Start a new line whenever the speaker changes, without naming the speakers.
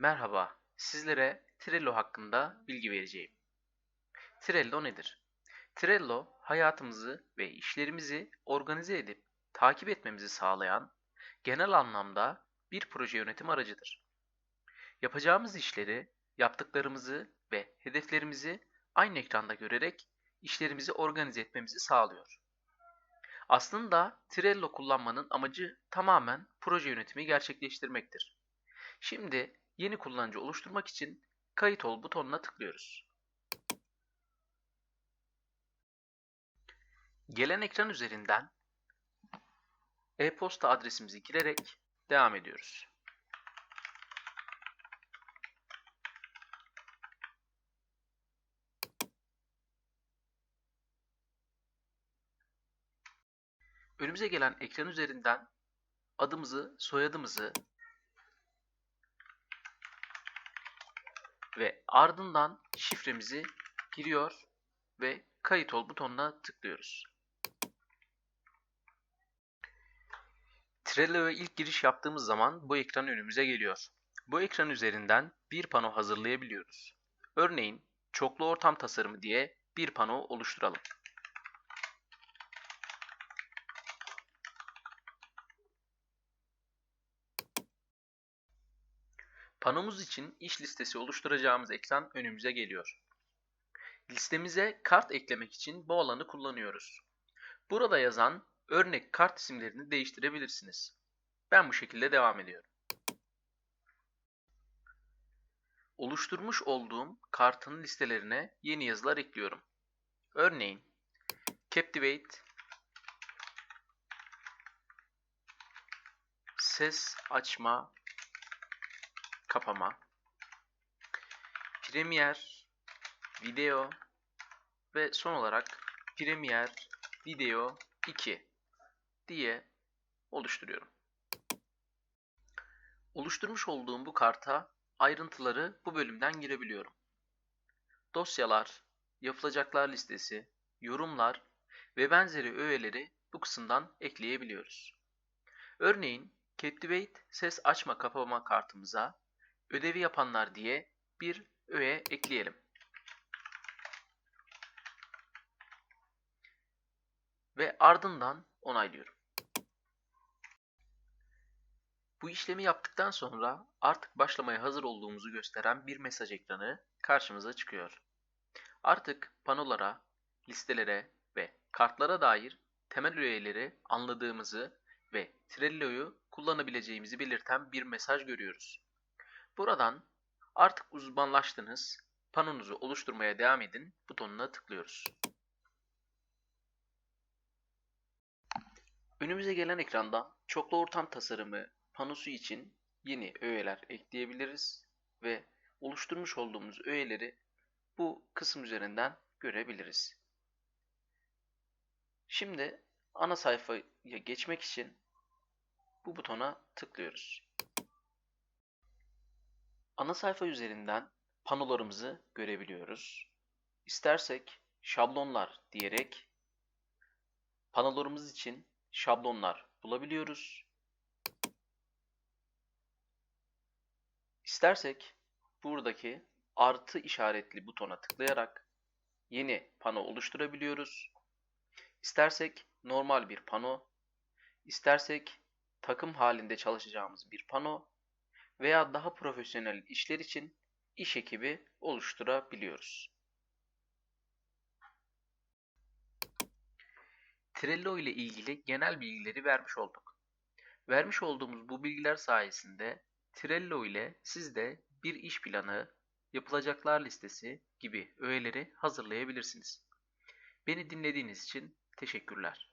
Merhaba, sizlere Trello hakkında bilgi vereceğim. Trello nedir? Trello, hayatımızı ve işlerimizi organize edip takip etmemizi sağlayan genel anlamda bir proje yönetim aracıdır. Yapacağımız işleri, yaptıklarımızı ve hedeflerimizi aynı ekranda görerek işlerimizi organize etmemizi sağlıyor. Aslında Trello kullanmanın amacı tamamen proje yönetimi gerçekleştirmektir. Şimdi yeni kullanıcı oluşturmak için kayıt ol butonuna tıklıyoruz. Gelen ekran üzerinden e-posta adresimizi girerek devam ediyoruz. Önümüze gelen ekran üzerinden adımızı, soyadımızı ve ardından şifremizi giriyor ve kayıt ol butonuna tıklıyoruz. Trello'ya ilk giriş yaptığımız zaman bu ekran önümüze geliyor. Bu ekran üzerinden bir pano hazırlayabiliyoruz. Örneğin çoklu ortam tasarımı diye bir pano oluşturalım. Panomuz için iş listesi oluşturacağımız ekran önümüze geliyor. Listemize kart eklemek için bu alanı kullanıyoruz. Burada yazan örnek kart isimlerini değiştirebilirsiniz. Ben bu şekilde devam ediyorum. Oluşturmuş olduğum kartın listelerine yeni yazılar ekliyorum. Örneğin Captivate ses açma kapama Premiere Video ve son olarak Premiere Video 2 diye oluşturuyorum. Oluşturmuş olduğum bu karta ayrıntıları bu bölümden girebiliyorum. Dosyalar, yapılacaklar listesi, yorumlar ve benzeri öğeleri bu kısımdan ekleyebiliyoruz. Örneğin Captivate ses açma kapama kartımıza ödevi yapanlar diye bir öğe ekleyelim. Ve ardından onaylıyorum. Bu işlemi yaptıktan sonra artık başlamaya hazır olduğumuzu gösteren bir mesaj ekranı karşımıza çıkıyor. Artık panolara, listelere ve kartlara dair temel öğeleri anladığımızı ve Trello'yu kullanabileceğimizi belirten bir mesaj görüyoruz. Buradan artık uzmanlaştınız, panonuzu oluşturmaya devam edin butonuna tıklıyoruz. Önümüze gelen ekranda çoklu ortam tasarımı panosu için yeni öğeler ekleyebiliriz ve oluşturmuş olduğumuz öğeleri bu kısım üzerinden görebiliriz. Şimdi ana sayfaya geçmek için bu butona tıklıyoruz. Ana sayfa üzerinden panolarımızı görebiliyoruz. İstersek şablonlar diyerek panolarımız için şablonlar bulabiliyoruz. İstersek buradaki artı işaretli butona tıklayarak yeni pano oluşturabiliyoruz. İstersek normal bir pano, istersek takım halinde çalışacağımız bir pano veya daha profesyonel işler için iş ekibi oluşturabiliyoruz. Trello ile ilgili genel bilgileri vermiş olduk. Vermiş olduğumuz bu bilgiler sayesinde Trello ile siz de bir iş planı, yapılacaklar listesi gibi öğeleri hazırlayabilirsiniz. Beni dinlediğiniz için teşekkürler.